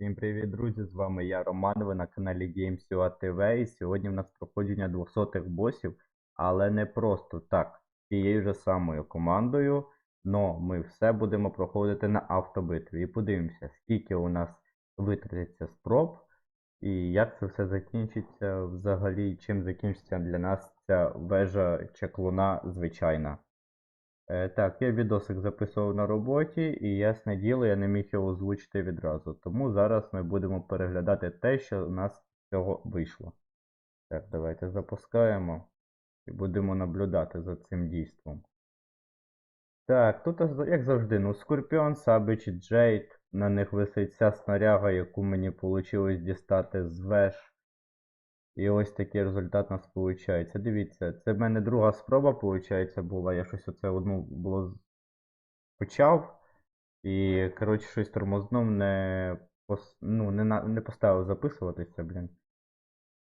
Всім привіт, друзі! З вами я, Роман, ви на каналі GameSua TV і сьогодні в нас проходження 200-х босів, але не просто так, тією же самою командою, но ми все будемо проходити на автобитві. І подивимося, скільки у нас витратиться спроб, і як це все закінчиться взагалі, чим закінчиться для нас ця вежа чаклуна звичайна. Е, Так, я відосик записував на роботі, і ясне діло, я не міг його озвучити відразу. Тому зараз ми будемо переглядати те, що у нас з цього вийшло. Так, давайте запускаємо і будемо наблюдати за цим дійством. Так, тут як завжди, ну Скорпіон, Сабич Джейд. На них висить ця снаряга, яку мені вийшло дістати з веж. І ось такий результат у нас виходить. Дивіться, це в мене друга спроба, виходить, була. Я щось оце одну було почав. І, коротше, щось тормознув, не, пос... ну, не, на... не поставив записуватися, блін.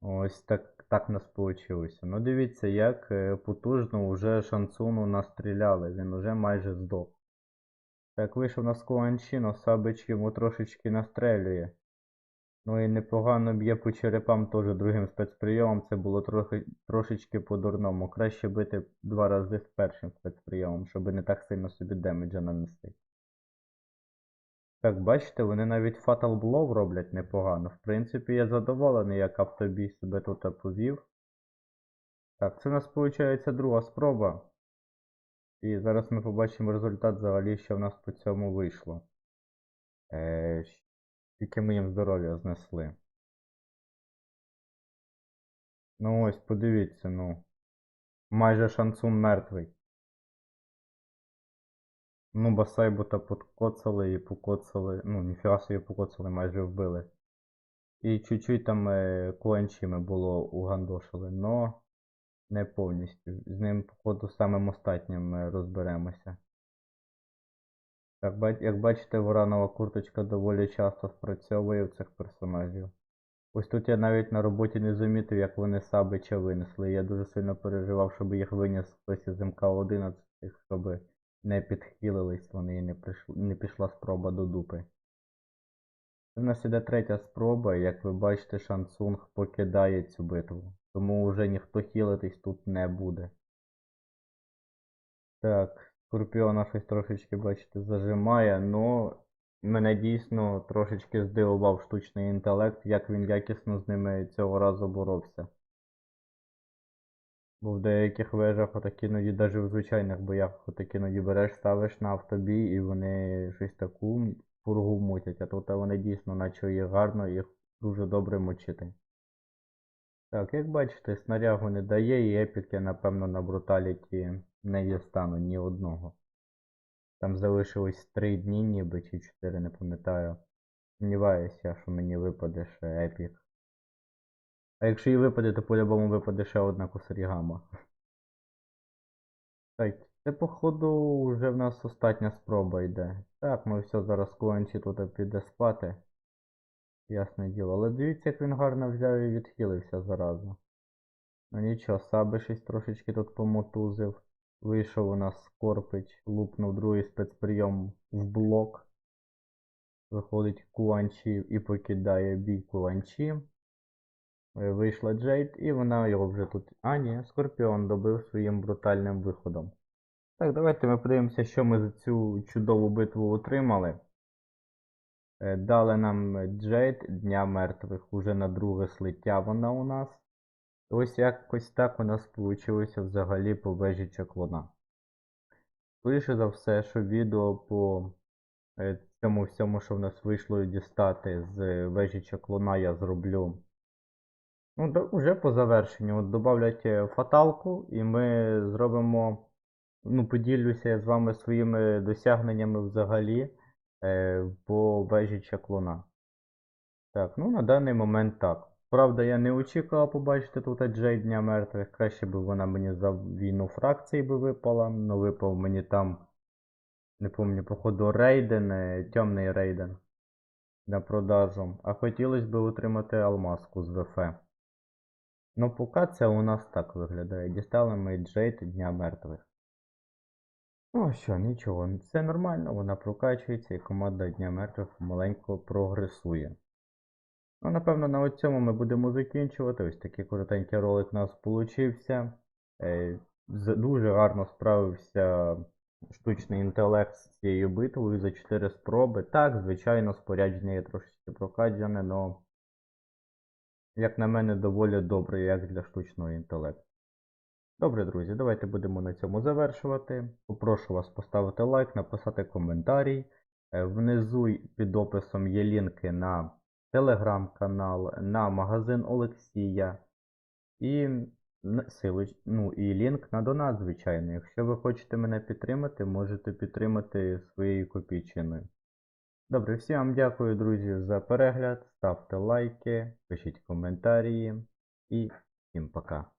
Ось так, так в нас вийшло. Ну дивіться, як е, потужно вже шансуну настріляли. Він уже майже здох. Так, вийшов на Скуанчино, Сабич йому трошечки настрелює. Ну і непогано б'є по черепам теж другим спецприйомом. Це було трохи, трошечки по-дурному. Краще бити два рази з першим спецприйомом, щоб не так сильно собі демеджа нанести. Так, бачите, вони навіть Fatal Blow роблять непогано. В принципі, я задоволений, як автобій себе тут повів. Так, це у нас виходить друга спроба. І зараз ми побачимо результат взагалі, що в нас по цьому вийшло. Е, Скільки ми їм здоров'я знесли. Ну ось, подивіться, ну. Майже шансун мертвий. Ну, Басайбута подкоцали і покоцали. Ну, ніфіга собі покоцали, майже вбили. І чуть-чуть там е, кланчими було угандошили, но не повністю. З ним, походу, самим останнім е, розберемося. Як, бачите, воранова курточка доволі часто спрацьовує в цих персонажів. Ось тут я навіть на роботі не замітив, як вони Сабича винесли. Я дуже сильно переживав, щоб їх виніс хтось із МК-11, щоб не підхилились вони і не, прийшли, не пішла спроба до дупи. У нас іде третя спроба, як ви бачите, Шансунг покидає цю битву. Тому вже ніхто хілитись тут не буде. Так, Скорпіона щось трошечки, бачите, зажимає, но мене дійсно трошечки здивував штучний інтелект, як він якісно з ними цього разу боровся. Бо в деяких вежах отак іноді, навіть в звичайних боях, отак іноді береш, ставиш на автобій і вони щось таку фургу мутять, а тут вони дійсно наче їх гарно, їх дуже добре мочити. Так, як бачите, снарягу не дає, і епік я, напевно, на бруталіті не дістану ні одного. Там залишилось 3 дні ніби чи 4, не пам'ятаю. Сумніваюся, що мені випаде ще епік. А якщо і випаде, то по-любому випаде ще одна кусарігама. Так, це походу вже в нас остання спроба йде. Так, ми все зараз Куанчі тут піде спати. Ясне діло. Але дивіться, як він гарно взяв і відхилився зараза. Ну нічого, Саби щось трошечки тут помотузив. Вийшов у нас Скорпич, лупнув другий спецприйом в блок. Виходить Куанчі і покидає бій Куанчі. Е, Вийшла Джейд, і вона його вже тут. А, ні, Скорпіон добив своїм брутальним виходом. Так, давайте ми подивимося, що ми за цю чудову битву отримали. Е, Дали нам Джейд Дня мертвих уже на друге слиття вона у нас. Ось якось так у нас вийшло взагалі по вежі чаклуна. Скоріше за все, що відео по е, цьому всьому, що в нас вийшло дістати з вежі чаклуна, я зроблю. Ну, вже по завершенню. От добавлять е, фаталку, і ми зробимо. Ну, поділюся з вами своїми досягненнями взагалі е, по вежі чаклуна. Так, ну на даний момент так. Правда, я не очікував побачити тут Джей Дня мертвих. Краще б вона мені за війну фракції би випала. Ну випав мені там, не пам'ятаю, походу, рейден, е, темний рейден на продажу. А хотілося б отримати алмазку з ВФ. Ну, поки це у нас так виглядає. Дістали ми Джейд Дня мертвих. Ну що, нічого, все нормально, вона прокачується і команда Дня мертвих маленько прогресує. Ну, напевно, на цьому ми будемо закінчувати. Ось такий коротенький ролик у нас получився. Е, Дуже гарно справився штучний інтелект з цією битвою за 4 спроби. Так, звичайно, спорядження є трошечки прокачане, але, як на мене, доволі добре, як для штучного інтелекту. Добре, друзі, давайте будемо на цьому завершувати. Попрошу вас поставити лайк, написати коментарій. Е, Внизу під описом є лінки на телеграм-канал, на магазин Олексія і, ну, і лінк на донат, звичайно. Якщо ви хочете мене підтримати, можете підтримати своєю копійчиною. Добре, всім вам дякую, друзі, за перегляд. Ставте лайки, пишіть коментарі і всім пока.